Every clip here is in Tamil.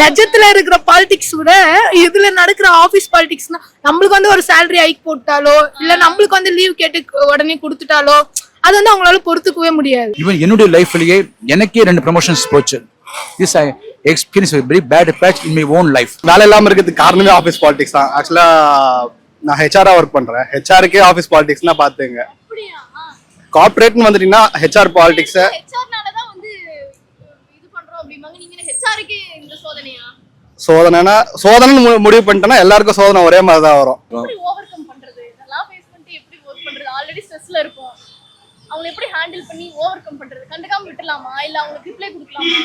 நிஜத்துல இருக்கிற பாலிடிக்ஸ் விட இதுல நடக்கிற ஆபீஸ் பாலிடிக்ஸ்னா நம்மளுக்கு வந்து ஒரு salary ஹைக் போட்டாலோ இல்ல நம்மளுக்கு வந்து லீவ் கேட்டு உடனே கொடுத்துட்டாலோ அது வந்து அவங்களால பொறுத்துக்கவே முடியாது. ஈவன் என்னுடைய லைஃப்லயே எனக்கே ரெண்டு ப்ரமோஷன்ஸ் போச்சு. This I experience very bad patch in my own life வேலை இல்லாம இருக்கிறதுக்கு காரணமே ஆஃபீஸ் பாலிடிக்ஸ் தான். ஆக்சுவலா நான் ஹெச்ஆரா ஒர்க் பண்றேன். ஹெச்ஆருக்கே ஆஃபீஸ் பாலிடிக்ஸ்னா பாத்துங்க கார்பரேட்னு வந்துட்டீங்கன்னா ஹெச்ஆர் பாலிடிக்ஸ் ஹெச்ஆர்னால தான் வந்து இது பண்றோம் ஹெச்ஆருக்கு இந்த சோதனையா? சோதனைனா சோதனைன்னு மு- முடிவு பண்ணிட்டேன்னா எல்லாருக்கும் சோதனை ஒரே மாதிரி தான் வரும். எப்படி ஓவர் கம் பண்றது? இதெல்லாம் ஃபேஸ் பண்ணிட்டு எப்படி ஒர்க் பண்றது? ஆல்ரெடி ஸ்ட்ரெஸ்ல இருக்கும். அவங்களை எப்படி ஹேண்டில் பண்ணி ஓவர் கம் பண்றது? கண்டுக்காம விட்டுலாமா இல்ல அவங்களுக்கு ரிப்ளை கொடுக்கலாமா?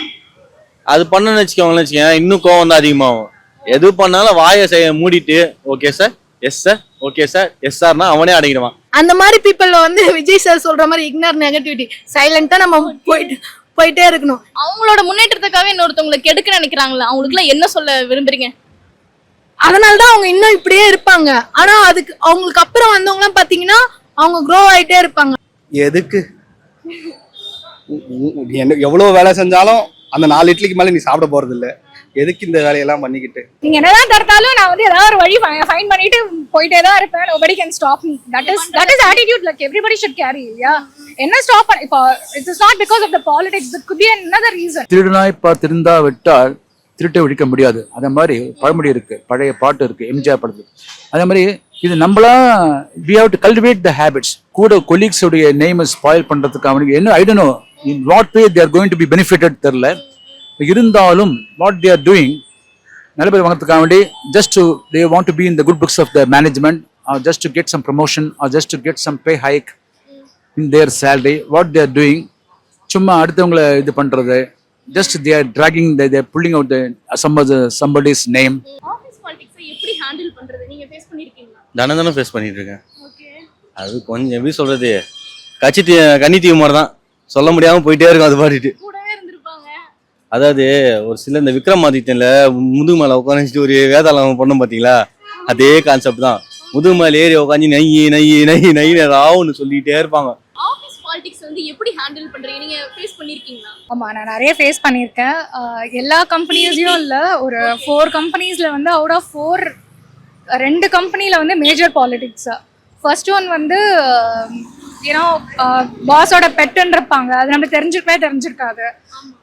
அது பண்ணணும்னு வச்சுக்கோங்களேன் வச்சுக்கோங்க. இன்னும் கோவம் வந்து அதிகமாகும். எது பண்ணாலும் வாயை செய்ய மூடிட்டு okay sir yes sir okay sir yes சார்னா அவனே அடங்கிடுவான். அந்த மாதிரி பீப்புள்ல வந்து விஜய் சார் சொல்ற மாதிரி இக்னார் நெகட்டிவிட்டி சைலண்டா நம்ம போயிட்டு போயிட்டே இருக்கணும். அவங்களோட முன்னேற்றத்துக்காக இன்னொருத்தவங்களை கெடுக்க நினைக்கிறாங்களா அவங்களுக்குலாம் என்ன சொல்ல விரும்புறீங்க? அதனாலதான் அவங்க இன்னும் இப்படியே இருப்பாங்க. ஆனா அதுக்கு அவங்களுக்கு அப்புறம் வந்தவங்க எல்லாம் பாத்தீங்கன்னா அவங்க க்ரோ ஆயிட்டே இருப்பாங்க. எதுக்கு? எவ்வளவு வேலை செஞ்சாலும் அந்த நாலு இட்லிக்கு மேல நீ சாப்பிட போறது இல்ல எதுக்கு இந்த வேலையெல்லாம் பண்ணிக்கிட்டு? நீங்க என்னதான் தடுத்தாலும் நான் வந்து ஏதாவது ஒரு வழி ஃபைன் பண்ணிட்டு போயிட்டே தான் இருப்பேன். Nobody can stop me. That is that is attitude. Like everybody should carry yeah. என்ன ஸ்டாப் பண்ண இப்போ it's not because of the politics it could be another reason. திருடனாய் பா திருந்தா விட்டால் திருட்டை ஒழிக்க முடியாது. அதே மாதிரி பழமொழி இருக்கு. பழைய பாட்டு இருக்கு. எம்ஜிஆர் படத்துக்கு அதே மாதிரி இது நம்மளா we have to cultivate the habits கூட கொலீக்ஸ் உடைய நேம் ஸ்பாயில் பண்றதுக்கு அவனுக்கு என்ன I don't know in what way they're going to be benefited தெரில இருந்தாலும் வாட் தே ஆர் டூயிங் நல்ல பேர் வாங்கிறதுக்காக வேண்டி just to they want to be in the good books of the management or just to get some promotion or just to get some pay hike in their salary what they're doing சும்மா அடுத்தவங்களை இது பண்றது just they are dragging their pulling out some somebody's name பண்றது? நீங்க ஃபேஸ் பண்ணிருக்கீங்களா? தானே தானே ஃபேஸ் பண்ணிட்டு இருக்கேன் அது கொஞ்சம் எப்படி சொல்றது? கட்சி தீ கன்னி தீவு மாதிரி தான் சொல்ல முடியாம போயிட்டே இருக்கும் அது பாடிட்டு அதாவது ஒரு சில இந்த விக்ரமாதித்யன்ல முதுகு மேல உட்காந்துட்டு ஒரு வேதாளம் பண்ணோம் பாத்தீங்களா அதே கான்செப்ட் தான். முதுகு மேல ஏறி உட்காந்து நை நை நை நை ராவுன்னு சொல்லிட்டே இருப்பாங்க. பாலிடிக்ஸ் வந்து எப்படி ஹேண்டில் பண்றீங்க? நீங்க ஃபேஸ் பண்ணிருக்கீங்களா? ஆமா நான் நிறைய ஃபேஸ் பண்ணியிருக்கேன். எல்லா கம்பெனிஸ்லயும் இல்ல ஒரு ஃபோர் கம்பெனிஸ்ல வந்து அவுட் ஆஃப் ஃபோர் ரெண்டு கம்பெனில வந்து மேஜர் பாலிடிக்ஸ் ஃபர்ஸ்ட் ஒன் வந்து ஏன்னா பாஸோட பெட்டுன்னு இருப்பாங்க அது நம்ம தெரிஞ்சிருக்கவே தெரிஞ்சிருக்காது.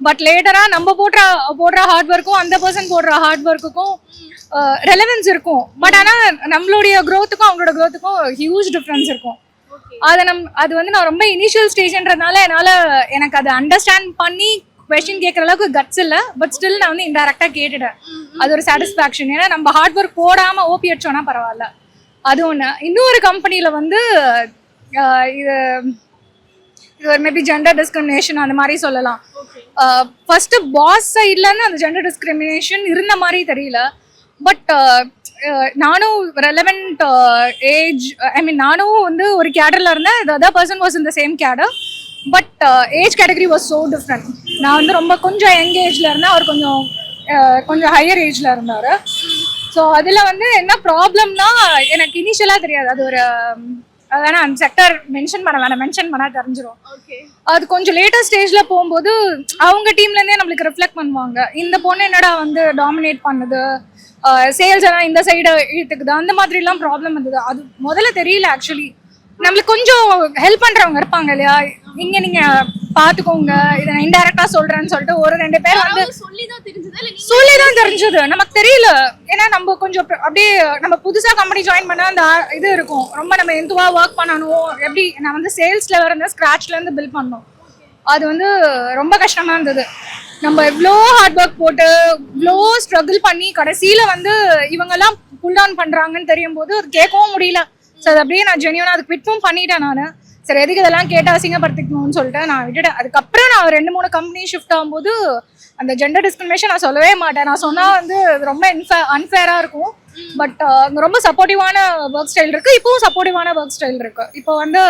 பட் லேட்டரா நம்ம போடுற போடுற ஹார்ட் ஒர்க்கும் அந்த பர்சன் போடுற ஹார்ட் ஒர்க்குக்கும் ரெலவென்ஸ் இருக்கும். பட் ஆனா நம்மளுடைய growth-க்கும் அவங்களோட growth-க்கும் ஹியூஜ் டிஃப்ரென்ஸ் இருக்கும். அதை நம் அது வந்து நான் ரொம்ப இனிஷியல் ஸ்டேஜ்ன்றதுனால என்னால் எனக்கு அதை அண்டர்ஸ்டாண்ட் பண்ணி கொஷின் கேட்குற அளவுக்கு கட்ஸ் இல்லை. பட் ஸ்டில் நான் வந்து இன்டெரக்டாக கேட்டுட்டேன். அது ஒரு சாட்டிஸ்ஃபேக்ஷன் ஏன்னா நம்ம ஹார்ட் ஒர்க் போடாமல் ஓபி அடிச்சோன்னா பரவாயில்ல. அது ஒன்று இன்னொரு கம்பெனியில் வந்து இது இது ஒரு மேபி ஜெண்டர் டிஸ்கிரிமினேஷன் அந்த மாதிரி சொல்லலாம். ஃபர்ஸ்ட் பாஸ் சைட்லேருந்து அந்த ஜெண்டர் டிஸ்கிரிமினேஷன் இருந்த மாதிரி தெரியல. பட் நானும் ரெலவெண்ட் ஏஜ் ஐ மீன் நானும் வந்து ஒரு கேடரில் இருந்தேன். The other person was the same cadre but age category was so different நான் வந்து ரொம்ப கொஞ்சம் யங் ஏஜில் இருந்தேன். அவர் கொஞ்சம் கொஞ்சம் ஹையர் ஏஜில் இருந்தார். ஸோ அதில் வந்து என்ன ப்ராப்ளம்னா எனக்கு இனிஷியலாக தெரியாது. அது ஒரு வேணா அந்த செக்டர் மென்ஷன் பண்ண வேணாம் மென்ஷன் பண்ணால் தெரிஞ்சிரும். ஓகே அது கொஞ்சம் லேட்டர் ஸ்டேஜ்ல போகும்போது அவங்க டீம்ல இருந்தே நம்மளுக்கு ரிஃப்ளெக்ட் பண்ணுவாங்க. இந்த பொண்ணு என்னடா வந்து டாமினேட் பண்ணுது? சேல்ஸ் எல்லாம் இந்த சைடு இழுத்துக்குது. அந்த மாதிரி எல்லாம் ப்ராப்ளம் வந்தது. அது முதல்ல தெரியல ஆக்சுவலி நம்மளுக்கு கொஞ்சம் ஹெல்ப் பண்றவங்க இருப்பாங்க இல்லையா? இங்க நீங்க பாத்துக்கோங்க. இதை நான் இன்டெரக்டா சொல்றேன்னு சொல்லிட்டு ஒரு ரெண்டு பேர் வந்து சொல்லி தான் தெரிஞ்சதா? இல்ல நீங்க சொல்லி தான் தெரிஞ்சது. நமக்கு தெரியல. ஏன்னா நம்ம கொஞ்சம் அப்ப- அப்படியே நம்ம புதுசா கம்பெனி ஜாயின் பண்ண அந்த இது இருக்கும். ரொம்ப நம்ம எந்துவா ஒர்க் பண்ணணும்? எப்படி? நான் வந்து சேல்ஸ்ல இருந்த ஸ்கிராச்ல இருந்து பில் பண்ணணும் அது வந்து ரொம்ப கஷ்டமா இருந்தது. நம்ம இவ்வளோ ஹார்ட் ஒர்க் போட்டு இவ்வளோ ஸ்ட்ரகிள் பண்ணி கடைசியில வந்து இவங்கெல்லாம் புல் டவுன் பண்றாங்கன்னு தெரியும் போது அது கேட்கவும் முடியல. ஸோ அது அப்படியே நான் ஜென்யூனாக அது குவிட்டும் பண்ணிட்டேன் நான். சரி எதுக்கு இதெல்லாம் கேட்டு அசிங்கப்படுத்திக்கணும்னு சொல்லிட்டு நான் விட்டுட்டேன். அதுக்கப்புறம் நான் ரெண்டு மூணு கம்பெனி ஷிஃப்ட் ஆகும்போது அந்த ஜெண்டர் டிஸ்கிரிமினேஷன் நான் சொல்லவே மாட்டேன். நான் சொன்னால் வந்து அது ரொம்ப இன்ஃபே அன்ஃபேராக இருக்கும். பட் uh, அங்கே ரொம்ப சப்போர்ட்டிவான ஒர்க் ஸ்டைல் இருக்குது இப்போவும் சப்போர்ட்டிவான ஒர்க் ஸ்டைல் இருக்குது இப்போ வந்து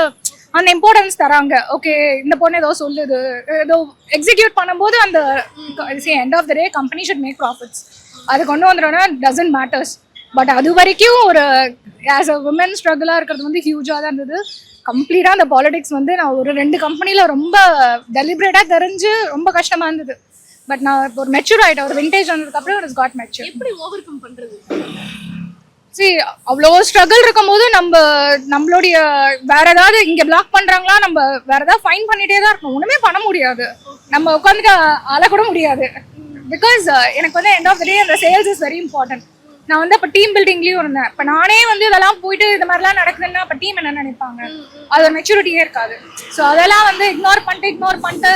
அந்த இம்பார்ட்டன்ஸ் தராங்க. ஓகே இந்த பொண்ணு ஏதோ சொல்லுது ஏதோ எக்ஸிக்யூட் பண்ணும்போது அந்த end of the day company should make profits அது கொண்டு வந்துட்டோம்னா டசன்ட் மேட்டர்ஸ் பட் அது வரைக்கும் ஒரு ஆஸ் அ உமன் ஸ்ட்ரகிளாக இருக்கிறது வந்து ஹியூஜாக தான் இருந்தது. கம்ப்ளீட்டாக அந்த பாலிடிக்ஸ் வந்து நான் ஒரு ரெண்டு கம்பெனியில் ரொம்ப டெலிபரேட்டாக தெரிஞ்சு ரொம்ப கஷ்டமாக இருந்தது. பட் நான் இப்போ ஒரு மெச்சூர் ஆயிட்டேன். ஒரு விண்டேஜ் வந்ததுக்கப்புறம் இட்ஸ் காட் மெச்சூர் எப்படி ஓவர் கம் பண்றது? சரி அவ்வளோ ஸ்ட்ரகிள் இருக்கும்போது நம்ம நம்மளுடைய வேற ஏதாவது இங்க பிளாக் பண்றாங்களா நம்ம வேற ஏதாவது ஃபைன் பண்ணிட்டே தான் இருக்கணும். ஒண்ணுமே பண்ண முடியாது. நம்ம உட்காந்துட்டு அழ கூட முடியாது பிகாஸ் எனக்கு வந்து எண்ட் ஆஃப் த டே அந்த சேல்ஸ் இஸ் வெரி இம்பார்ட்டன்ட் நான் வந்து அப்போ டீம் பில்டிங்லயும் இருந்தேன். இப்போ நானே வந்து இதெல்லாம் போயிட்டு இந்த மாதிரிலாம் நடக்குதுன்னா அப்போ டீம் என்ன நினைப்பாங்க? அது மெச்சூரிட்டியே இருக்காது. ஸோ அதெல்லாம் வந்து இக்னோர் பண்ணிட்டு இக்னோர் பண்ணிட்டு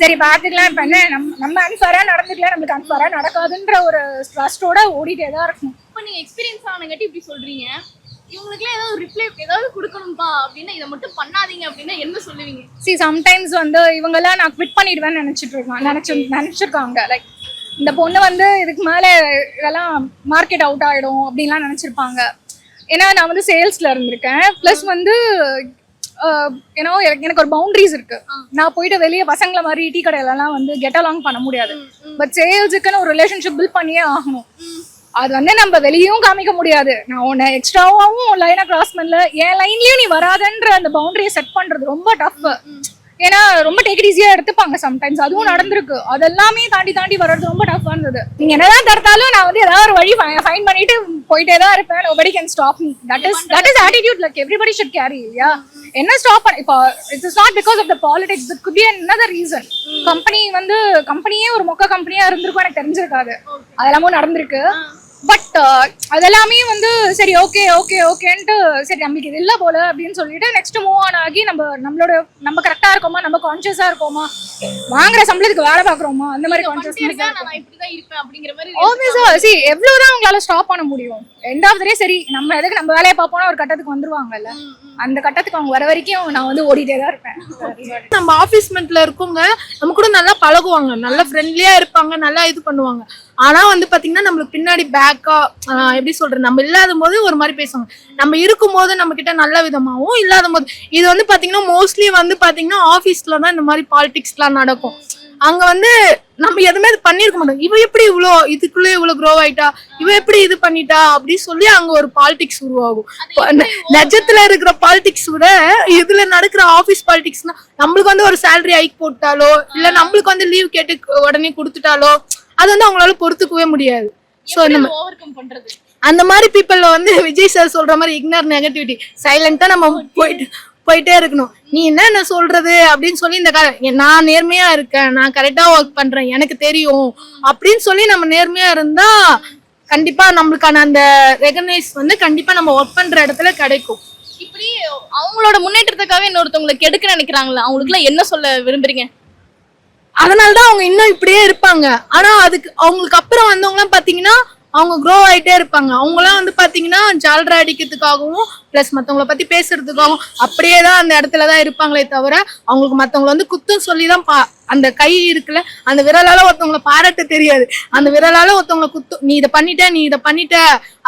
சரி பார்த்துக்கலாம் இப்போ என்ன நம்ம நம்ம அன்ஃபேராக நடந்துக்கலாம் நம்மளுக்கு அன்ஃபேராக நடக்காதுன்ற ஒரு ட்ரஸ்டோட ஓடிட்டே தான் இருக்கணும். இப்போ நீங்க எக்ஸ்பீரியன்ஸ் ஆனங்காட்டி இப்படி சொல்றீங்க. இவங்களுக்குலாம் ஏதாவது ரிப்ளை ஏதாவது கொடுக்கணும்பா அப்படின்னா இதை மட்டும் பண்ணாதீங்க அப்படின்னா என்ன சொல்லுவீங்க? சி சம்டைம்ஸ் வந்து இவங்கெல்லாம் நான் குவிட் பண்ணிடுவேன்னு நினைச்சிட்டு இருக்காங்க நினைச்சு நினைச்சிருக்காங்க. லைக் இந்த பொண்ணு வந்து இதுக்கு மேல இதெல்லாம் மார்க்கெட் அவுட் ஆயிடும் அப்படின்லாம் நினைச்சிருப்பாங்க. ஏன்னா நான் வந்து சேல்ஸ்ல இருந்திருக்கேன். ப்ளஸ் வந்து ஏன்னோ எனக்கு ஒரு பவுண்டரிஸ் இருக்கு. நான் போயிட்டு வெளியே பசங்கள மாதிரி டீ கடையிலலாம் வந்து கெட் அலாங் பண்ண முடியாது. பட் சேல்ஸுக்குன்னு ஒரு ரிலேஷன்ஷிப் பில்ட் பண்ணியே ஆகணும். அது வந்து நம்ம வெளியும் காமிக்க முடியாது. நான் உன்னை எக்ஸ்ட்ராவாவும் லைனை கிராஸ் பண்ணல. என் லைன்லயும் நீ வராதன்ற அந்த பவுண்டரியை செட் பண்றது ரொம்ப டஃப் ஏன்னா ரொம்ப டேக் ஈஸியா எடுத்துப்பாங்க சம்டைம்ஸ் அதுவும் நடந்திருக்கு. அதெல்லாமே தாண்டி தாண்டி வர்றது ரொம்ப டஃப்பா இருந்தது நீங்க என்னதான் தடுத்தாலும் நான் வந்து ஏதாவது ஒரு வழி ஃபைன் பண்ணிட்டு போயிட்டே தான் இருப்பேன். Nobody can stop me that is that is attitude like everybody should carry இல்லையா என்ன ஸ்டாப் பண்ண இப்போ it's is not because of the politics it could be another reason company வந்து கம்பெனியே ஒரு மொக்க கம்பெனியா இருந்திருக்கும் எனக்கு தெரிஞ்சிருக்காது. அதெல்லாமும் நடந்திருக்கு. பட் அதெல்லாமே வந்து சரி ஓகே ஓகே ஓகேன்ட்டு சரி நம்மளுக்கு இது இல்லை போல அப்படின்னு சொல்லிட்டு நெக்ஸ்ட் மூவ் ஆன் ஆகி நம்ம நம்மளோட நம்ம கரெக்டா இருக்கோமா? நம்ம கான்சியஸா இருக்கோமா? வாங்குற சம்பளத்துக்கு வேலை பார்க்குறோமா? அந்த மாதிரி பண்ணிட்டே கான்சியஸ்னஸ் இருக்கா. நான் இப்படிதான் இருப்பேன் அப்படிங்கிற மாதிரி ஆப்வியஸா சி எவ்வளவுதான் உங்களால ஸ்டாப் பண்ண முடியும். எண்ட் ஆஃப் டே சரி நம்ம எதுக்கு நம்ம வேலையை பார்ப்போம்னா ஒரு கட்டத்துக்கு வந்துருவாங்கல்ல. அந்த கட்டத்துக்கு அவங்க வர வரைக்கும் நான் வந்து ஓடிட்டே தான் இருப்பேன். நம்ம ஆபீஸ் மெண்ட்ல இருக்கவங்க நம்ம கூட நல்லா பழகுவாங்க. நல்லா ஃப்ரெண்ட்லியா இருப்பாங்க நல்லா இது பண்ணுவாங்க. ஆனா வந்து பாத்தீங்கன்னா நம்மளுக்கு பின்னாடி பேக்கா எப்படி சொல்றது? நம்ம இல்லாத போது ஒரு மாதிரி பேசுவாங்க. நம்ம இருக்கும் போது நம்ம கிட்ட நல்ல விதமாவும் இல்லாத போது இது வந்து பாத்தீங்கன்னா மோஸ்ட்லி வந்து பாத்தீங்கன்னா ஆபீஸ்ல தான் இந்த மாதிரி பாலிடிக்ஸ்லாம் நடக்கும். அங்க வந்து நம்ம எதுவுமே இது பண்ணிருக்க மாட்டோம். இவ எப்படி இவ்வளோ இதுக்குள்ளே இவ்வளவு க்ரோ ஆயிட்டா? இவ எப்படி இது பண்ணிட்டா? அப்படின்னு சொல்லி அங்க ஒரு பாலிடிக்ஸ் உருவாகும். நிஜத்துல இருக்கிற பாலிடிக்ஸ் விட இதுல நடக்கிற ஆபீஸ் பாலிடிக்ஸ்னா நம்மளுக்கு வந்து ஒரு சேலரி ஹைக் போட்டாலோ இல்ல நம்மளுக்கு வந்து லீவ் கேட்டு உடனே கொடுத்துட்டாலோ அது வந்து அவங்களால பொறுத்துக்கவே முடியாது. சோ நம்ம ஓவர் கம் பண்றது? அந்த மாதிரி பீப்புள்ல வந்து விஜய் சார் சொல்ற மாதிரி இக்னார் நெகட்டிவிட்டி சைலண்டா நம்ம போயிட்டு போயிட்டே இருக்கணும். நீ என்ன என்ன சொல்றது அப்படின்னு சொல்லி இந்த நான் நேர்மையா இருக்கேன். நான் கரெக்டா ஒர்க் பண்றேன். எனக்கு தெரியும். அப்படின்னு சொல்லி நம்ம நேர்மையா இருந்தா கண்டிப்பா நம்மளுக்கான அந்த ரெகனைஸ் வந்து கண்டிப்பா நம்ம ஒர்க் பண்ற இடத்துல கிடைக்கும். இப்படி அவங்களோட முன்னேற்றத்துக்காக இன்னொருத்தவங்களை கெடுக்க நினைக்கிறாங்களா? அவங்களுக்குலாம் என்ன சொல்ல விரும்புறீங்க? அதனாலதான் அவங்க இன்னும் இப்படியே இருப்பாங்க. ஆனா அதுக்கு அவங்களுக்கு அப்புறம் வந்தவங்கலாம் பாத்தீங்கன்னா அவங்க க்ரோ ஆயிட்டே இருப்பாங்க. அவங்களாம் வந்து பாத்தீங்கன்னா ஜால்ரா அடிக்கிறதுக்காகவும் பிளஸ் மற்றவங்கள பத்தி பேசுறதுக்காகவும் அப்படியே தான் அந்த இடத்துல தான் இருப்பாங்களே தவிர அவங்களுக்கு மற்றவங்கள வந்து குத்தம் சொல்லி தான் பா அந்த கை இருக்குல்ல அந்த விரலால ஒருத்தவங்கள பாராட்ட தெரியாது. அந்த விரலால ஒருத்தவங்கள குத்து நீ இதை பண்ணிட்ட நீ இதை பண்ணிட்ட.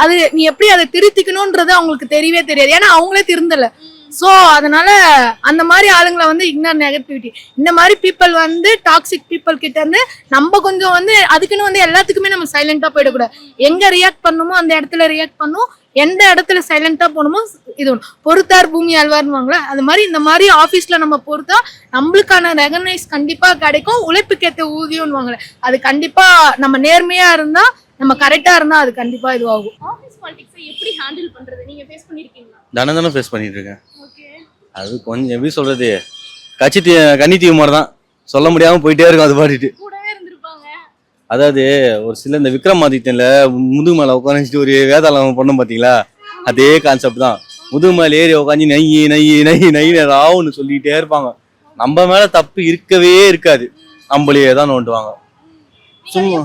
அது நீ எப்படி அதை திருத்திக்கணும்ன்றது அவங்களுக்கு தெரியவே தெரியாது. ஏன்னா அவங்களே திருந்தல. சோ அதனால அந்த மாதிரி ஆளுங்களை வந்து இக்னார் நெகட்டிவிட்டி இந்த மாதிரி பீப்புள் வந்து டாக்ஸிக் பீப்புள் கிட்ட இருந்து நம்ம கொஞ்சம் வந்து அதுக்குன்னு வந்து எல்லாத்துக்குமே நம்ம சைலண்டா போயிடக்கூடாது. எங்க ரியாக்ட் பண்ணுமோ அந்த இடத்துல ரியாக்ட் பண்ணும். எந்த இடத்துல சைலண்டா போகணுமோ இது ஒண்ணு. பொறுத்தார் பூமி ஆழ்வார்னுவாங்களே அது மாதிரி இந்த மாதிரி ஆபீஸ்ல நம்ம பொறுத்தா நம்மளுக்கான ரெகனைஸ் கண்டிப்பா கிடைக்கும். உழைப்புக்கேத்த ஊதியம்னுவாங்களே அது கண்டிப்பா நம்ம நேர்மையா இருந்தா நம்ம கரெக்டா இருந்தா அது கண்டிப்பா இதுவாகும். ஆபீஸ் பாலிடிக்ஸை எப்படி ஹேண்டில் பண்றது? நீங்க ஃபேஸ் பண்ணிருக்கீங்களா? தானே தானே ஃபேஸ் பண்ணிட்டு இருக்கேன். அது கொஞ்சம் எப்படி சொல்றது? கட்சி தீ கன்னி தீவு மாதிரி தான். சொல்ல முடியாம போயிட்டே இருக்கும் அது பாடிட்டு அதாவது ஒரு சில இந்த விக்ரமாதித்யன்ல முதுகு மேல உட்காந்துட்டு ஒரு வேதாளம் பண்ணோம் பாத்தீங்களா? அதே கான்செப்ட் தான். முதுகு மேல ஏறி உட்காந்து நை நை நை நை ராவுன்னு சொல்லிட்டே இருப்பாங்க. நம்ம மேல தப்பு இருக்கவே இருக்காது. நம்மளையே தான் நோண்டுவாங்க. சும்மா.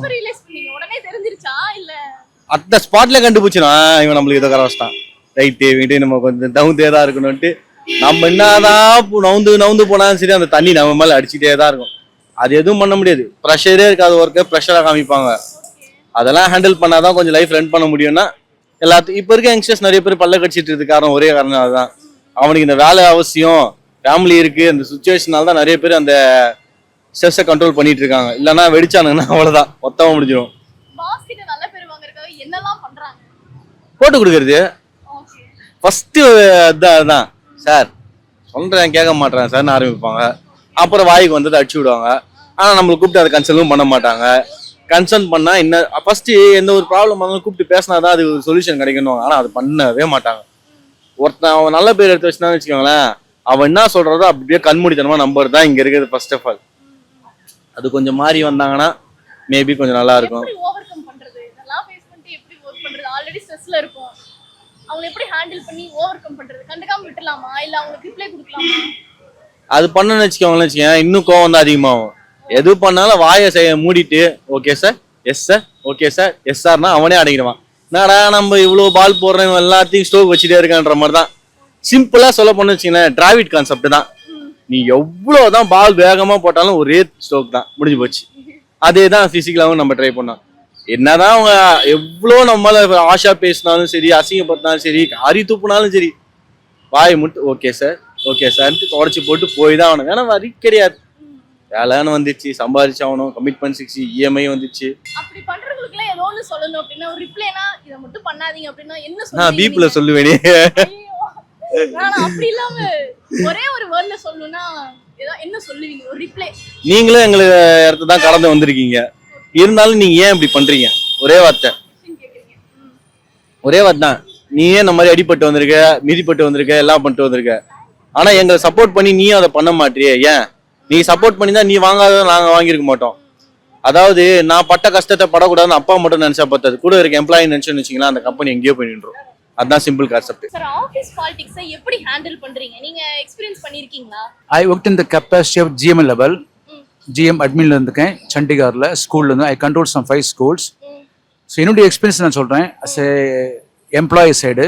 அந்த ஸ்பாட்ல கண்டுபிடிச்சினா இவன் நம்மளுக்கு இதை கர வச்சிட்டான். ரைட்டு இவன்ட்டு நம்ம கொஞ்சம் தகுந்தே தான் இருக்கணும்ட்டு நம்ம என்னதான் நவுந்து நவுந்து போனாலும் சரி அந்த தண்ணி நம்ம மேல அடிச்சுட்டே தான் இருக்கும். அது எதுவும் பண்ண முடியாது. ப்ரெஷரே இருக்காது ஒர்க்கை ப்ரெஷராக காமிப்பாங்க. அதெல்லாம் ஹேண்டில் பண்ணாதான் கொஞ்சம் லைஃப் ரன் பண்ண முடியும்னா எல்லாத்துக்கும் இப்போ இருக்க யங்ஸ்டர்ஸ் நிறைய பேர் பல்ல கடிச்சிட்டு இருக்கு காரணம் ஒரே காரணம் அதுதான் அவனுக்கு இந்த வேலை அவசியம் ஃபேமிலி இருக்கு அந்த சுச்சுவேஷனால தான் நிறைய பேர் அந்த ஸ்ட்ரெஸ்ஸை கண்ட்ரோல் பண்ணிட்டு இருக்காங்க. இல்லைன்னா வெடிச்சானுங்கன்னா அவ்வளோதான் மொத்தமாக முடிஞ்சிடும் போட்டு கொடுக்கறது. ஃபர்ஸ்ட் அதான் அதான். சார் சொல்றேன் கேட்க மாட்டேன் சார்னு ஆரம்பிப்பாங்க. அப்புறம் வாய்க்கு வந்ததை அடிச்சு விடுவாங்க. ஆனால் நம்மளை கூப்பிட்டு அதை கன்சல்ட்டும் பண்ண மாட்டாங்க. கன்சர்ன் பண்ணால் என்ன ஃபஸ்ட்டு எந்த ஒரு ப்ராப்ளம் வந்தாலும் கூப்பிட்டு பேசினா தான் அது ஒரு சொல்யூஷன் கிடைக்கணும் ஆனால் அது பண்ணவே மாட்டாங்க. ஒருத்தன் அவன் நல்ல பேர் எடுத்து வச்சுனா வச்சுக்கோங்களேன். அவன் என்ன சொல்கிறதோ அப்படியே கண்மூடித்தனமாக நம்பர் தான் இங்கே இருக்கிறது ஃபர்ஸ்ட் ஆஃப் ஆல் அது கொஞ்சம் மாறி வந்தாங்கன்னா மேபி கொஞ்சம் நல்லா இருக்கும். அவங்க எப்படி ஹேண்டில் பண்ணி ஓவர் கம் பண்றது? கண்டுக்காம விட்டுலாமா இல்ல அவங்களுக்கு ரிப்ளை கொடுக்கலாமா? அது பண்ணணும்னு வச்சுக்கோங்களேன் வச்சுக்கோங்க. இன்னும் கோவம் தான் அதிகமாகும். எது பண்ணாலும் வாயை செய்ய மூடிட்டு okay sir yes sir okay sir yes சார்னா அவனே அடங்கிடுவான். என்னடா நம்ம இவ்வளோ பால் போடுறோம் எல்லாத்தையும் ஸ்டோக் வச்சுட்டே இருக்கான்ற மாதிரி தான் சிம்பிளாக சொல்ல போன வச்சுக்கங்களேன் டிராவிட் கான்செப்ட் தான். நீ எவ்வளோ தான் பால் வேகமாக போட்டாலும் ஒரே ஸ்டோக் தான். முடிஞ்சு போச்சு. அதே தான் ஃபிசிக்கலாகவும் நம்ம ட்ரை பண்ணோம். என்னதான் அவங்க எவ்வளோ நம்மள ஆஷா பேசினாலும் சரி அசிங்கப்படுத்தினாலும் சரி காரி துப்புனாலும் சரி வாய் மட்டும் ஓகே சார் ஓகே சார்ன்ட்டு தொடச்சி போட்டு போய் தான் ஆகணும். வேணா வரி கிடையாது. வேலைன்னு வந்துச்சு சம்பாதிச்சாகணும் கமிட்மெண்ட் சிக்ஸ் இஎம்ஐ வந்துச்சு. அப்படி பண்றவங்களுக்கு எல்லாம் ஏதோ ஒண்ணு சொல்லணும் அப்படின்னா ஒரு ரிப்ளைனா இதை மட்டும் பண்ணாதீங்க அப்படின்னா என்ன நான் பீப்ல? சொல்லுவேனே. அப்படி இல்லாம ஒரே ஒரு வேர்ட்ல சொல்லணும்னா என்ன சொல்லுவீங்க? ஒரு ரிப்ளை நீங்களும் எங்களை இடத்த தான் கடந்து வந்திருக்கீங்க. இருந்தாலும் நீங்க ஏன் இப்படி பண்றீங்க? ஒரே வார்த்தை. ஒரே வார்த்தை தான். நீ ஏன் இந்த மாதிரி அடிபட்டு வந்திருக்க மிதிப்பட்டு வந்திருக்க எல்லாம் பண்ணிட்டு வந்திருக்க? ஆனா எங்களை சப்போர்ட் பண்ணி நீயும் அதை பண்ண மாட்டியே ஏன்? நீ சப்போர்ட் பண்ணி தான் நீ வாங்காத நாங்க வாங்கியிருக்க மாட்டோம். அதாவது நான் பட்ட கஷ்டத்தை படக்கூடாதுன்னு அப்பா மட்டும் நினைச்சா பார்த்தது கூட இருக்க எம்ப்ளாயி நினைச்சுன்னு வச்சுங்களா அந்த கம்பெனி எங்கேயோ போய் நின்றோம் அதுதான் சிம்பிள் கான்செப்ட் சார் ஆபீஸ் பாலிடிக்ஸை எப்படி ஹேண்டில் பண்றீங்க? நீங்க எக்ஸ்பீரியன்ஸ் பண்ணிருக்கீங்களா? I work in the capacity of GM level GM அட்மின்ல இருந்திருக்கேன் சண்டிகாரில் ஸ்கூல்ல இருந்து I control some five schools. So என்னுடைய எக்ஸ்பீரியன்ஸ் நான் சொல்கிறேன் as a employee side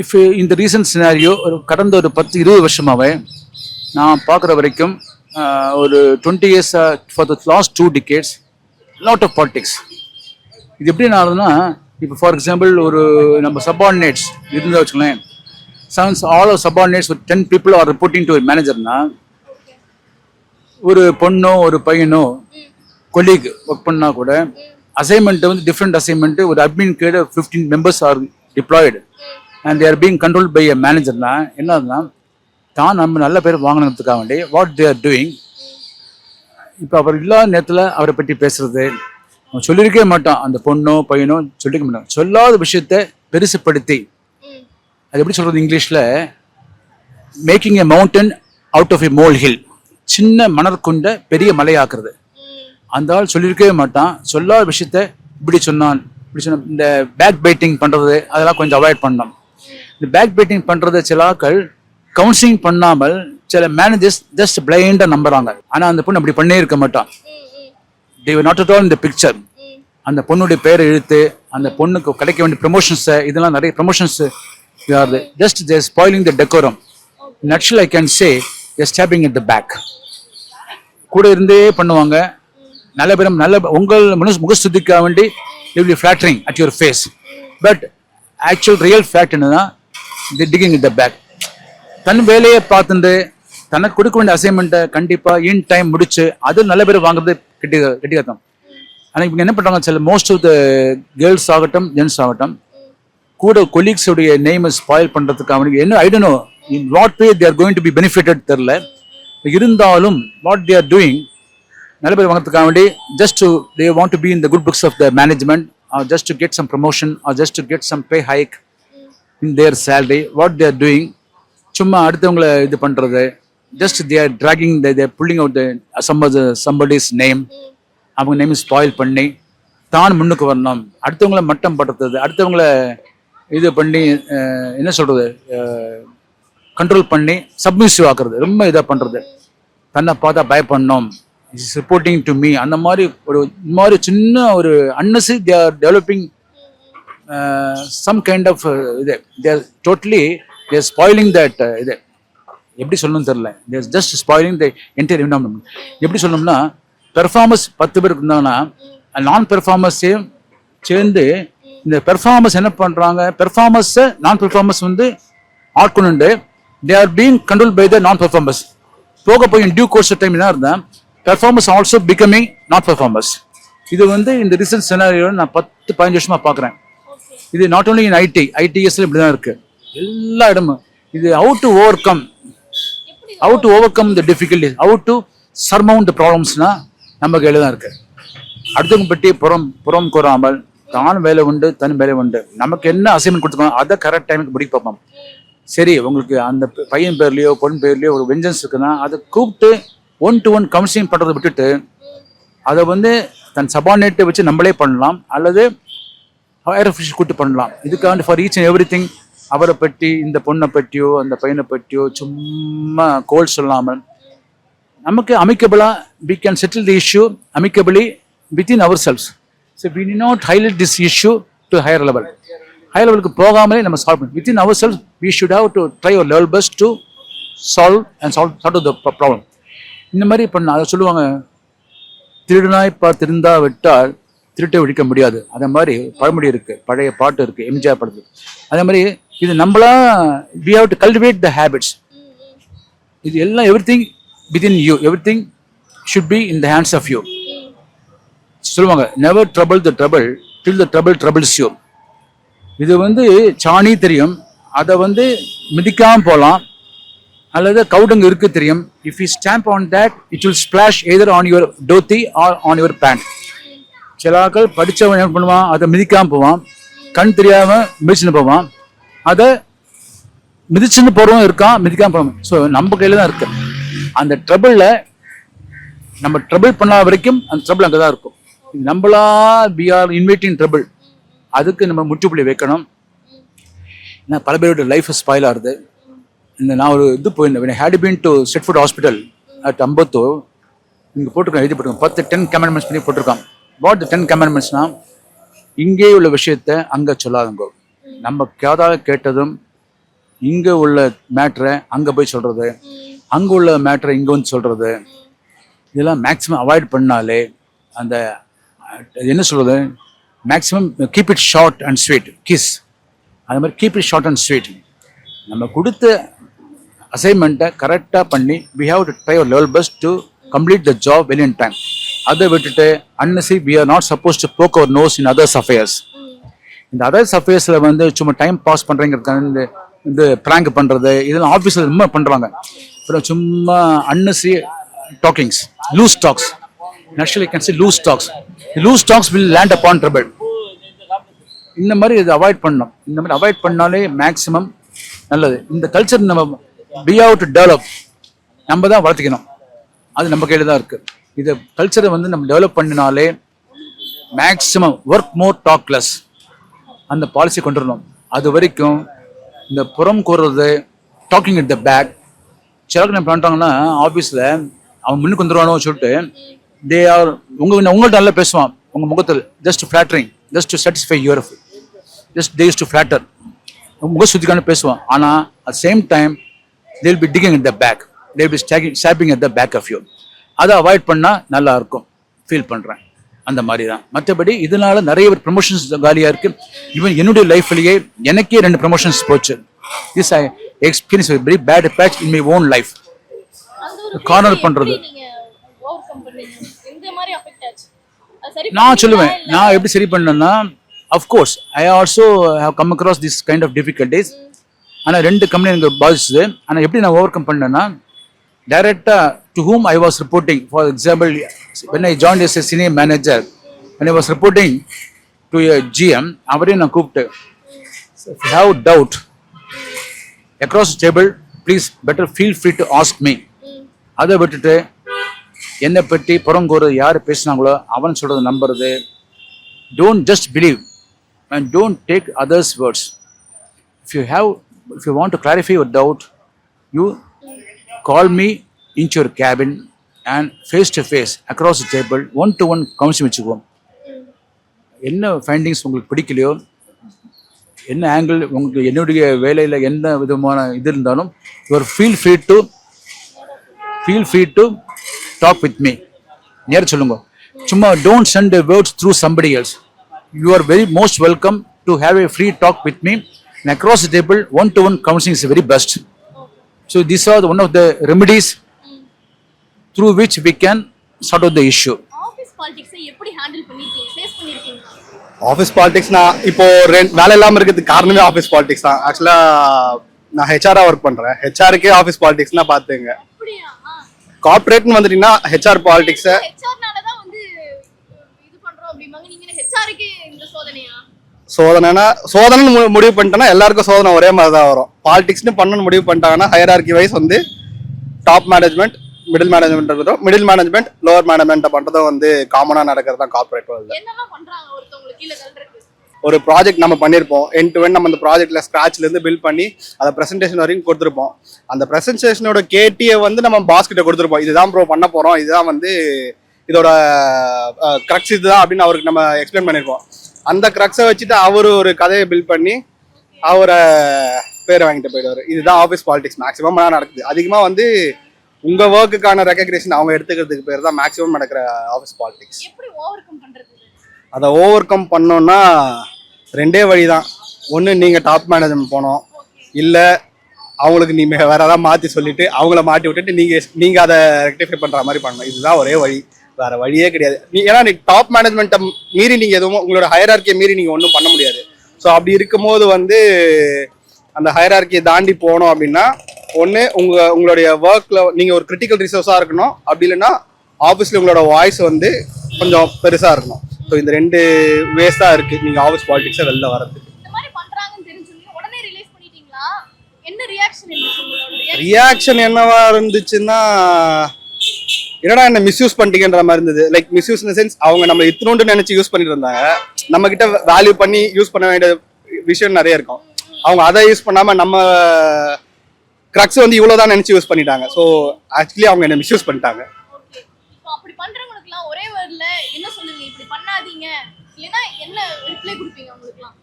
if இந்த ரீசன்ட் சினாரியோ ஒரு கடந்த ஒரு பத்து இருபது வருஷமாவே நான் பார்க்குற வரைக்கும் ஒரு twenty years for the last two decades lot of politics இது எப்படி ஆகுதுன்னா இப்போ ஃபார் எக்ஸாம்பிள் ஒரு நம்ம சப்பார்டினேட்ஸ் இருந்தால் வச்சுக்கலேன் சவன்ஸ் ஆல் ஆஃப் சப்பார்டினேட்ஸ் ஒரு ten people are reporting to மேனேஜர்னா ஒரு பொண்ணோ ஒரு பையனோ கொலீக் ஒர்க் பண்ணா கூட அசைன்மெண்ட் வந்து டிஃப்ரெண்ட் அசைன்மெண்ட் ஒரு அட்மின் கீழே fifteen members are deployed and they're being control by a மேனேஜர்னா என்னதுன்னா தான் நம்ம நல்ல பேர் வாங்கினதுக்காக வேண்டி வாட் தே ஆர் டூயிங் இப்போ அவர் இல்லாத நேரத்தில் அவரை பற்றி பேசுறது. அவன் சொல்லியிருக்கவே மாட்டான். அந்த பொண்ணோ பையனோ சொல்லிக்க மாட்டான். சொல்லாத விஷயத்த பெருசுப்படுத்தி. அது எப்படி சொல்றது இங்கிலீஷில்? Making a mountain out of a molehill சின்ன மணற்குண்ட பெரிய மலையாக்குறது. அந்த ஆள் சொல்லியிருக்கவே மாட்டான். சொல்லாத விஷயத்த இப்படி சொன்னான். இப்படி சொன்ன இந்த பேக் பைட்டிங் பண்ணுறது அதெல்லாம் கொஞ்சம் அவாய்ட் பண்ணோம் இந்த பேக் பைட்டிங் பண்ணுறது சில ஆட்கள் கவுன்சிலிங் பண்ணாமல் சில மேனேஜர்ஸ் ஜஸ்ட் பிளைண்டாக நம்புறாங்க. ஆனால் அந்த பொண்ணு அப்படி பண்ணே இருக்க மாட்டான். ம், நாட் அட் ஆல் இந்த பிக்சர் அந்த பொண்ணுடைய பேரை இழுத்து அந்த பொண்ணுக்கு கிடைக்க வேண்டிய ப்ரமோஷன்ஸ் இதெல்லாம் நிறைய promotions just they're spoiling the decorum nutshell I can say stopping it the back கூட இருந்தே பண்ணுவாங்க. நல்ல பேரும் நல்ல உங்கள் மனசு முகஸ்துதிக்காக வேண்டி will be flattering at your face but actual real fact என்னன்னா the digging it the back தன் வேலையை பார்த்துட்டு தனக்கு கொடுக்க வேண்டிய அசைன்மெண்ட்டை கண்டிப்பாக இன் டைம் முடிச்சு அது நல்ல பேர் வாங்குறது கெட்டி கெட்டிக்காத்தம் ஆனால் இவங்க என்ன பண்ணுறாங்க சில மோஸ்ட் ஆஃப் த கேர்ள்ஸ் ஆகட்டும் ஜென்ஸ் ஆகட்டும் கூட கொலீக்ஸுடைய நேமை ஸ்பாயில் பண்ணுறதுக்கு அவனுக்கு என்ன I don't know in what way they're going to be benefited தெரில இருந்தாலும் வாட் தே ஆர் டூயிங் நல்ல பேர் வாங்குறதுக்காக வேண்டி just to they want to be in the good books of the management or just to get some promotion or just to get some pay hike in their salary what they're doing சும்மா அடுத்தவங்களை இது பண்ணுறது just they're dragging they're pulling out somebody's name அவங்க நேம் ஸ்பாயில் பண்ணி தான் முன்னுக்கு வரணும். அடுத்தவங்கள மட்டம் படுத்துறது அடுத்தவங்கள இது பண்ணி என்ன சொல்கிறது கண்ட்ரோல் பண்ணி சப்மிசிவ் ஆக்குறது. ரொம்ப இதாக பண்ணுறது தன்னை பார்த்தா பயப்படணும். இஸ் ரிப்போர்ட்டிங் டு மீ அந்த மாதிரி ஒரு இந்த மாதிரி சின்ன ஒரு அன்னசி they are developing some kind of இது. They're totally they're spoiling that இது. எப்படி சொல்லணும்னு தெரியல. They're just spoiling the entire environment எப்படி சொல்லணும்னா பெர்ஃபார்மன்ஸ் பத்து பேர் இருந்தாங்கன்னா நான் பெர்ஃபார்மன்ஸையும் சேர்ந்து இந்த பெர்ஃபார்மன்ஸ் என்ன பண்ணுறாங்க பெர்ஃபார்மன்ஸை நான் பெர்ஃபார்மன்ஸ் வந்து ஆட்கொண்டு they are being control by the non performers போக போய் டியூ கோர்ஸ் டைம் என்ன இருந்தேன். Performance also becoming non performers இது வந்து இந்த ரீசன்ட் சினாரியோ நான் பத்து பதினஞ்சு வருஷமா பார்க்குறேன். இது நாட் ஓன்லி இன் ஐடி ஐடிஎஸ்ல இப்படி தான் இருக்கு. எல்லா இடமும். இது how to overcome out to overcome the difficulty out to surmount ப்ராப்ளம்ஸ்னா நம்ம கையில் தான் இருக்கு. அடுத்தவங்க பற்றி புறம் புறம் கூறாமல் தான் வேலை உண்டு தன் வேலை உண்டு. நமக்கு என்ன அசைன்மெண்ட் கொடுத்துருக்கோம் அதை கரெக்ட் டைமுக்கு முடிக்க பார்ப்போம். சரி உங்களுக்கு அந்த பையன் பேர்லயோ பொன் பேர்லயோ ஒரு வெஞ்சன்ஸ் இருக்குன்னா அதை கூப்பிட்டு ஒன் டு ஒன் கவுன்சிலிங் பண்ணுறதை விட்டுட்டு அதை வந்து தன் சபார்டினேட்டை வச்சு நம்மளே பண்ணலாம் அல்லது ஹையர் அஃபிஷியல் கூப்பிட்டு பண்ணலாம். இதுக்காக for each and everything அவரை பற்றி இந்த பொண்ணை பற்றியோ அந்த பையனை பற்றியோ சும்மா கோல் சொல்லாமல் நமக்கு amicably we can settle the issue amicably within our selves so we not highlight this issue to higher level high லெவலுக்கு போகாமலே நம்ம சால்வ் பண்ணி within our self we should have to try ஒரு level best to solve and solve solve the problem இந்த மாதிரி பண்ண அதை சொல்லுவாங்க திருடனாய் பார்த்திருந்தா விட்டால் திருட்டை ஒழிக்க முடியாது. அதே மாதிரி பழமொழி இருக்குது பழைய பாட்டு இருக்குது எம்ஜிஆர் படத்துல அதே மாதிரி இது நம்மளா we have to cultivate the habits இது எல்லாம் everything within you everything should be in the hands of you சொல்லுவாங்க never trouble the trouble till the trouble troubles you இது வந்து சாணி தெரியும். அதை வந்து மிதிக்காமல் போகலாம் அல்லது கவுடங்கு இருக்கு தெரியும். If you stamp on that it will splash either on your dhoti or on your pant சில ஆட்கள் படித்தவன் என்ன பண்ணுவான்? அதை மிதிக்காமல் போவான். கண் தெரியாமல் மிதிச்சுன்னு போவான். அதை மிதிச்சுன்னு போகிறவன் இருக்கான் மிதிக்காம போவான் ஸோ நம்ம கையில் தான் இருக்கு. அந்த ட்ரபிளில் நம்ம ட்ரபிள் பண்ணாத வரைக்கும் அந்த ட்ரபிள் அங்கே தான் இருக்கும். நம்மளா வி ஆர் இன்வைட்டிங் ட்ரபிள் அதுக்கு நம்ம முற்றுப்புள்ளி வைக்கணும். ஏன்னா பல பேரோட லைஃப் ஸ்பாயில் ஆகுது. இந்த நான் ஒரு இது போயிருந்தேன். Had been to செட்ஃபுட் hospital at Ambattur இங்கே போட்டிருக்கோம் எழுதி போட்டிருக்கோம் பத்து டென் கமெண்ட்மெண்ட்ஸ் பண்ணி போட்டிருக்கோம் வாட் டென் கமெண்ட்மெண்ட்ஸ்னா இங்கே உள்ள விஷயத்த அங்கே சொல்லாதுங்க. நம்ம கேதாக கேட்டதும் இங்கே உள்ள மேட்ரை அங்கே போய் சொல்கிறது அங்கே உள்ள மேட்ரை இங்கே வந்து சொல்கிறது இதெல்லாம் மேக்ஸிமம் அவாய்ட் பண்ணாலே அந்த என்ன சொல்கிறது maximum keep it short and sweet KISS அது மாதிரி keep it short and sweet நம்ம கொடுத்த அசைன்மெண்ட்டை கரெக்டாக பண்ணி we have to try our level best to complete the job well in time அதை விட்டுட்டு unnecessary we are not suppose to poke our nose in others affairs இந்த அதர்ஸ் அஃபேர்ஸில் வந்து சும்மா டைம் பாஸ் பண்ணுறங்கிறதுக்காக இந்த இந்த ப்ராங்க் பண்ணுறது இதெல்லாம் ஆஃபீஸில் ரொம்ப பண்ணுறாங்க அப்புறம் சும்மா unnecessary talkings loose talks naturally can see loose talks loose talks will land upon trouble இந்த மாதிரி இதை அவாய்ட் பண்ணணும். இந்த மாதிரி அவாய்ட் பண்ணாலே மேக்ஸிமம் நல்லது. இந்த கல்ச்சர் நம்ம பி அவுட் டெவலப் நம்ம தான் வளர்த்திக்கணும். அது நம்ம கையில் தான் இருக்குது இதை கல்ச்சரை வந்து நம்ம டெவலப் பண்ணினாலே மேக்ஸிமம் ஒர்க் மோர் டாக்லெஸ் அந்த பாலிசி கொண்டு வரணும். அது வரைக்கும் இந்த புறம் கூறுறது டாக்கிங் இட் த பேக் சிலருக்கு என்ன பண்ணிட்டாங்கன்னா ஆஃபீஸில் அவன் முன்னுக்கு வந்துடுவானோ சொல்லிட்டு தே ஆர் உங்கள் உங்கள்கிட்ட நல்லா பேசுவான். உங்கள் முகத்தில் just flattering just to satisfy your just these to flatter முக சுத்திக்கான பேசுவான். ஆனால் at same time they'll be digging in the back they'll be stalking stopping at the back of you அதை அவாய்ட் பண்ணால் நல்லா இருக்கும். ஃபீல் பண்ணுறேன் அந்த மாதிரி தான் மற்றபடி இதனால நிறைய ப்ரமோஷன்ஸ் காலியாக இருக்கு. ஈவன் என்னுடைய லைஃப்லயே எனக்கே ரெண்டு ப்ரமோஷன்ஸ் போச்சு. This I experience very bad patch in my own life அது சரி நான் சொல்லுவேன். நான் எப்படி சரி பண்ணேன்னா of course I also have come across this kind of difficulties ஆனால் ரெண்டு கம்பெனி எனக்கு பாதிச்சுது. ஆனால் எப்படி நான் ஓவர் கம் பண்ணேன்னா டைரெக்டாக to whom I was reporting for example when I join as a senior manager when I was reporting to GM அவரையும் நான் கூப்பிட்டு have doubt across table please better feel free to ask me அதை விட்டுட்டு என்னை பற்றி புறங்கூறு யார் பேசுனாங்களோ அவன் சொல்கிறது நம்புறது. Don't just believe and don't take others words if you have if you want to clarify your doubt you call me in your cabin and face to face across table one to one council வச்சுக்குவோம் என்ன ஃபைண்டிங்ஸ் உங்களுக்கு பிடிக்கலையோ என்ன ஆங்கிள் உங்களுக்கு என்னுடைய வேலையில் என்ன விதமான இது இருந்தாலும் your feel free to feel free to talk with me நேர சொல்லுங்க. சும்மா don't send words through somebody else you are very most welcome to have a free talk with me and across the table one to one counselling is very best so this are one of the remedies through which we can sort out the issue office பாலிடிக்ஸை எப்படி ஹேண்டில் பண்ணிருக்கீங்க? ஃபேஸ் பண்ணிருக்கீங்க ஆஃபீஸ் பாலிடிக்ஸ்னா இப்போ ரெண்டு வேலை இல்லாமல் இருக்கிறதுக்கு காரணமே ஆஃபீஸ் பாலிடிக்ஸ் தான். ஆக்சுவலாக நான் ஹெச்ஆராக ஒர்க் பண்ணுறேன் ஹெச்ஆருக்கே ஆஃபீஸ் பாலிடிக்ஸ்னா பார்த்துங்க. கார்பரேட்னு வந்துட்டீங்கன்னா ஹெச்ஆர் பாலிடிக்ஸ் ஹெச்ஆர்னால தான் வந்து இது பண்றோம் இந்த சோதனையா? சோதனைனா சோதனைன்னு முடிவு பண்ணிட்டோம்னா எல்லாருக்கும் சோதனை ஒரே மாதிரி தான் வரும். பாலிடிக்ஸ்னு பண்ணணும்னு முடிவு பண்ணிட்டாங்கன்னா ஹையரார்கி வைஸ் வந்து டாப் மேனேஜ்மெண்ட் மிடில் மேனேஜ்மெண்ட் இருக்கிறோம் மிடில் மேனேஜ்மெண்ட் லோவர் மேனேஜ்மெண்ட் பண்றதும் வந்து காமனா நடக்கிறது தான் கார்பரேட் வேர்ல்டு ஒரு ப்ராஜெக்ட் நம்ம பண்ணியிருப்போம் என் டு நம்ம அந்த ப்ராஜெக்ட்ல ஸ்க்ராட்ச்ல இருந்து பில்ட் பண்ணி அதை பிரசன்டேஷன் வரைக்கும் கொடுத்துருப்போம். அந்த பிரசன்டேஷனோட கேட்டியை வந்து நம்ம பாஸ் கிட்ட கொடுத்துருப்போம். இதுதான் ப்ரோ பண்ண போறோம். இதுதான் வந்து இதோட க்ரக்ஸ் இதுதான் அப்படின்னு அவருக்கு நம்ம எக்ஸ்பிளைன் பண்ணியிருப்போம் அந்த க்ரக்ஸை வச்சுட்டு அவர் ஒரு கதையை பில்ட் பண்ணி அவரை பேரை வாங்கிட்டு போயிடுவாரு. இதுதான் ஆஃபீஸ் பாலிடிக்ஸ் மேக்ஸிமம் நடக்குது. அதிகமாக வந்து உங்க ஒர்க்குக்கான ரெக்கக்னேஷன் அவங்க எடுத்துக்கிறதுக்கு பேர் தான் மேக்ஸிமம் நடக்கிற ஆஃபீஸ் பாலிடிக்ஸ் அதை ஓவர் கம் பண்ணோம்னா ரெண்டே வழி தான் ஒன்று நீங்கள் டாப் மேனேஜ்மெண்ட் போனோம். இல்லை அவங்களுக்கு நீங்கள் வேற ஏதாவது மாற்றி சொல்லிட்டு அவங்கள மாட்டி விட்டுட்டு நீங்கள் நீங்கள் அதை ரெக்டிஃபை பண்ணுற மாதிரி பண்ணணும். இதுதான் ஒரே வழி. வேற வழியே கிடையாது. நீ ஏன்னா நீ டாப் மேனேஜ்மெண்ட்டை மீறி நீங்கள் எதுவும் உங்களோட ஹையரார்க்கியை மீறி நீங்கள் ஒன்றும் பண்ண முடியாது. ஸோ அப்படி இருக்கும்போது வந்து அந்த ஹையரார்க்கியை தாண்டி போனோம் அப்படின்னா ஒன்று உங்கள் உங்களுடைய ஒர்க்கில் நீங்கள் ஒரு கிரிட்டிக்கல் ரிசோர்ஸாக இருக்கணும். அப்படி இல்லைன்னா ஆஃபீஸில் உங்களோட வாய்ஸ் வந்து கொஞ்சம் பெருசாக இருக்கணும். ஸோ இந்த ரெண்டு வேஸ் தான் இருக்குது நீங்கள் ஆஃபீஸ் பாலிடிக்ஸை வெளில reaction? ரியாக்ஷன் என்னவா இருந்துச்சுன்னா என்னடா என்ன மிஸ்யூஸ் பண்ணிட்டீங்கன்ற மாதிரி இருந்தது. லைக் மிஸ்யூஸ் இன் சென்ஸ் அவங்க நம்ம இத்தினோண்டு நினைச்சு யூஸ் பண்ணிட்டு இருந்தாங்க நம்ம கிட்ட வேல்யூ பண்ணி யூஸ் பண்ண வேண்டிய விஷயம் நிறைய இருக்கும். அவங்க அதை யூஸ் பண்ணாம நம்ம கிரக்ஸ் வந்து இவ்வளவுதான் நினைச்சு யூஸ் பண்ணிட்டாங்க. ஸோ ஆக்சுவலி அவங்க என்ன மிஸ்யூஸ் பண்ணிட்டாங்க. ஒரே வேர்ட்ல என்ன சொல்லுங்க இப்படி பண்ணாதீங்க. இல்லைன்னா என்ன ரிப்ளை கொடுப்பீங்க அவங்களுக்குலாம்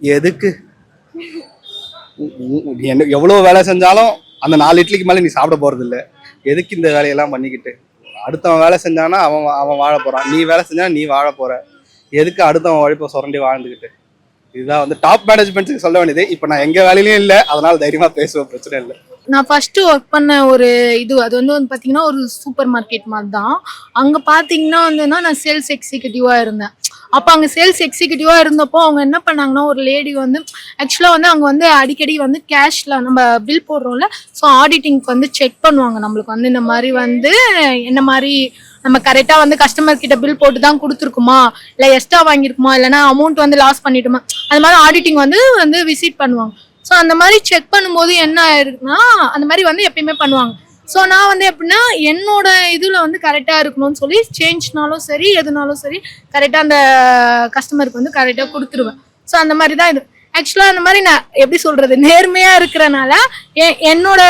எதுக்கு? எவ்வளவு வேலை செஞ்சாலும் அந்த நாலு இட்லிக்கு மேல நீ சாப்பிட போறது இல்ல எதுக்கு இந்த வேலையெல்லாம் பண்ணிக்கிட்டு? அடுத்தவன் வேலை செஞ்சானா அவன் அவன் வாழ போகிறான் நீ வேலை செஞ்சா நீ வாழ போகிற எதுக்கு அடுத்தவன் உழைப்பை சுரண்டி வாழ்ந்துக்கிட்டு இதுதான் வந்து டாப் மேனேஜ்மெண்ட்டுக்கு சொல்ல வேண்டியது. இப்போ நான் எங்கள் வேலையிலையும் இல்லை. அதனால தைரியமாக பேசுவேன் பிரச்சனை இல்லை. நான் ஃபர்ஸ்ட் ஒர்க் பண்ண ஒரு இது அது வந்து வந்து பார்த்தீங்கன்னா ஒரு சூப்பர் மார்க்கெட் மாதிரி தான் அங்கே பார்த்தீங்கன்னா வந்துன்னா நான் சேல்ஸ் எக்ஸிக்யூட்டிவாக இருந்தேன். அப்போ அங்கே சேல்ஸ் எக்ஸிக்யூட்டிவாக இருந்தப்போ அவங்க என்ன பண்ணாங்கன்னா ஒரு லேடி வந்து ஆக்சுவலாக வந்து அங்கே வந்து அடிக்கடி வந்து கேஷில் நம்ம பில் போடுறோம்ல ஸோ ஆடிட்டிங்க்கு வந்து செக் பண்ணுவாங்க. நம்மளுக்கு வந்து இந்த மாதிரி வந்து என்ன மாதிரி நம்ம கரெக்டாக வந்து கஸ்டமர் கிட்ட பில் போட்டு தான் கொடுத்துருக்குமா? இல்லை எக்ஸ்ட்ரா வாங்கியிருக்குமா? இல்லைன்னா அமௌண்ட் வந்து லாஸ் பண்ணிட்டோமா? அது மாதிரி ஆடிட்டிங் வந்து வந்து விசிட் பண்ணுவாங்க. ஸோ அந்த மாதிரி செக் பண்ணும்போது என்ன ஆயிருக்குன்னா அந்த மாதிரி வந்து எப்பயுமே பண்ணுவாங்க. ஸோ நான் வந்து எப்படின்னா என்னோட இதில் வந்து கரெக்டாக இருக்கணும்னு சொல்லி சேஞ்ச்னாலும் சரி எதுனாலும் சரி கரெக்டாக அந்த கஸ்டமருக்கு வந்து கரெக்டாக கொடுத்துருவேன். ஸோ அந்த மாதிரி தான் இது. ஆக்சுவலாக அந்த மாதிரி நான் எப்படி சொல்கிறது நேர்மையாக இருக்கிறனால என்னோட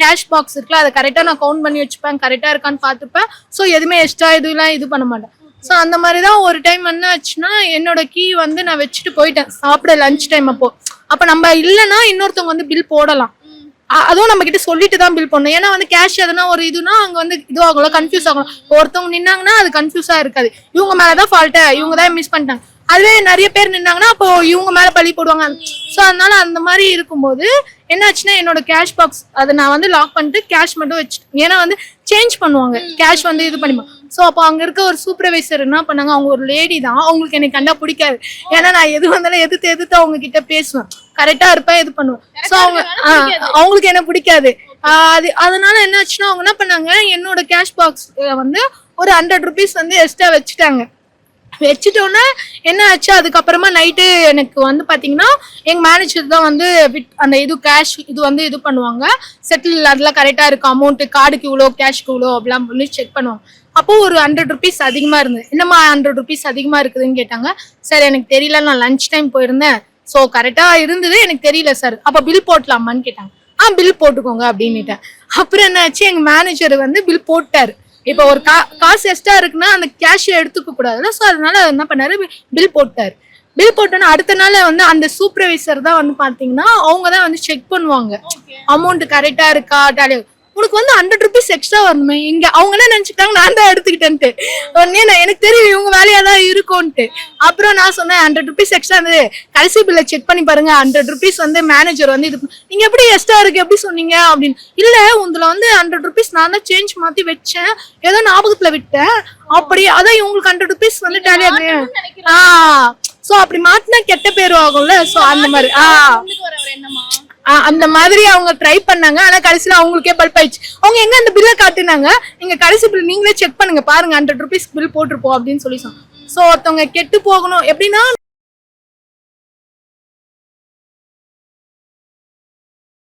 கேஷ் பாக்ஸ் இருக்குல்ல அதை கரெக்டாக நான் கவுண்ட் பண்ணி வச்சுப்பேன் கரெக்டாக இருக்கான்னு பார்த்துப்பேன். ஸோ எதுவுமே எக்ஸ்ட்ரா இதுலாம் இது பண்ண மாட்டேன். ஸோ அந்த மாதிரி தான் ஒரு டைம் என்ன ஆச்சுன்னா என்னோட கீ வந்து நான் வச்சுட்டு போயிட்டேன். சாப்பிட லஞ்ச் டைம் அப்போ. அப்போ நம்ம இல்லைன்னா இன்னொருத்தவங்க வந்து பில் போடலாம். அதுவும் நம்ம கிட்ட சொல்லிட்டு தான் பில் பண்ணணும் ஏன்னா வந்து கேஷ் எதனா ஒரு இதுனா அங்க வந்து இதுவாகல கன்ஃபியூஸ் ஆகலாம் ஒருத்தவங்க நின்னாங்கன்னா அது கன்ஃபியூஸா இருக்காது. இவங்க மேலதான் ஃபால்ட்டா இவங்க தான் மிஸ் பண்ணிட்டாங்க. அதுவே நிறைய பேர் நின்னாங்கன்னா அப்போ இவங்க மேல பழி போடுவாங்க. ஸோ அதனால அந்த மாதிரி இருக்கும்போது என்னாச்சுன்னா என்னோட கேஷ் பாக்ஸ் அதை நான் வந்து லாக் பண்ணிட்டு கேஷ் மட்டும் வச்சு ஏன்னா வந்து சேஞ்ச் பண்ணுவாங்க. கேஷ் வந்து இது பண்ணிப்பாங்க ஸோ அப்போ அங்க இருக்க ஒரு சூப்பர்வைசர் என்ன பண்ணாங்க? அவங்க ஒரு லேடி தான். அவங்களுக்கு எனக்கு கண்டா பிடிக்காது. ஏன்னா நான் எது வந்தாலும் எதிர்த்து எதிர்த்து அவங்க கிட்ட பேசுவேன் கரெக்டா இருப்பேன் இது பண்ணுவேன். ஸோ அவங்க அவங்களுக்கு என்ன பிடிக்காது. அது அதனால என்னாச்சுன்னா அவங்க என்ன பண்ணாங்க? என்னோட கேஷ் பாக்ஸ் வந்து ஒரு ஹண்ட்ரட் ருபீஸ் வந்து எக்ஸ்ட்ரா வச்சுட்டாங்க. வச்சுட்டோன்னே என்ன ஆச்சு? அதுக்கப்புறமா நைட்டு எனக்கு வந்து பாத்தீங்கன்னா எங்க மேனேஜர் தான் வந்து விட் அந்த இது கேஷ் இது வந்து இது பண்ணுவாங்க. செட்டில் அதெல்லாம் கரெக்டா இருக்கு அமௌண்ட் கார்டுக்கு இவ்வளோ கேஷ்க்கு இவ்வளோ அப்படிலாம் பண்ணி செக் பண்ணுவாங்க. அப்போ ஒரு ஹண்ட்ரட் ருபீஸ் அதிகமா இருந்தது என்னம்மா ஹண்ட்ரட் ருபீஸ் அதிகமா இருக்குதுன்னு கேட்டாங்க. சார் எனக்கு தெரியல நான் லஞ்ச் டைம் போயிருந்தேன். ஸோ கரெக்டா இருந்தது எனக்கு தெரியல சார் அப்போ பில் போட்டலாமான்னு கேட்டாங்க. ஆ பில் போட்டுக்கோங்க அப்படின்னுட்டேன். அப்புறம் என்னாச்சு எங்க மேனேஜர் வந்து பில் போட்டாரு. இப்போ ஒரு கா காசு எக்ஸ்ட்ரா இருக்குன்னா அந்த கேஷ் எடுத்துக்க கூடாதுல்ல ஸோ அதனால என்ன பண்ணாரு பில் போட்டாரு. பில் போட்டோன்னா அடுத்த நாள் வந்து அந்த சூப்பர்வைசர் தான் வந்து பாத்தீங்கன்னா அவங்க தான் வந்து செக் பண்ணுவாங்க. அமௌண்ட் கரெக்டா இருக்கா டேலி உனக்கு வந்து ஹண்ட்ரட் ருபீஸ் எக்ஸ்ட்ரா வரணுமே. இங்க அவங்க என்ன நினைச்சுக்கிட்டாங்க? நான் தான் எடுத்துக்கிட்டேன்ட்டு. உடனே நான் எனக்கு தெரியும் இவங்க வேலையா தான் இருக்கும்ட்டு அப்புறம் நான் சொன்னேன் ஹண்ட்ரட் ருபீஸ் எக்ஸ்ட்ரா வந்து கடைசி பில்ல செக் பண்ணி பாருங்க. ஹண்ட்ரட் ருபீஸ் வந்து மேனேஜர் வந்து இது நீங்க எப்படி எக்ஸ்ட்ரா இருக்கு? எப்படி சொன்னீங்க? அப்படின்னு. இல்ல உங்களை வந்து ஹண்ட்ரட் ருபீஸ் நான் தான் சேஞ்ச் மாத்தி வச்சேன். ஏதோ ஞாபகத்துல விட்டேன். அப்படி அதான் இவங்களுக்கு ஹண்ட்ரட் ருபீஸ் வந்து டேலி ஆகுது நினைக்கிறேன் ஆ. சோ அப்படி மாத்தினா கெட்ட பேர் ஆகும்ல. சோ அந்த மாதிரி. ஆஹ் அந்த மாதிரி அவங்க ட்ரை பண்ணாங்க. ஆனா கடைசியில அவங்களுக்கே பல்ப் ஆயிடுச்சு. அவங்க எங்க அந்த பில்லை காட்டுனாங்க? நீங்க கடைசி பில் நீங்களே செக் பண்ணுங்க. பாருங்க ஹண்ட்ரட் ருபீஸ் பில் போட்டிருப்போம் அப்படின்னு சொல்லி சொன்னோம் ஸோ ஒருத்தவங்க கெட்டு போகணும். எப்படின்னா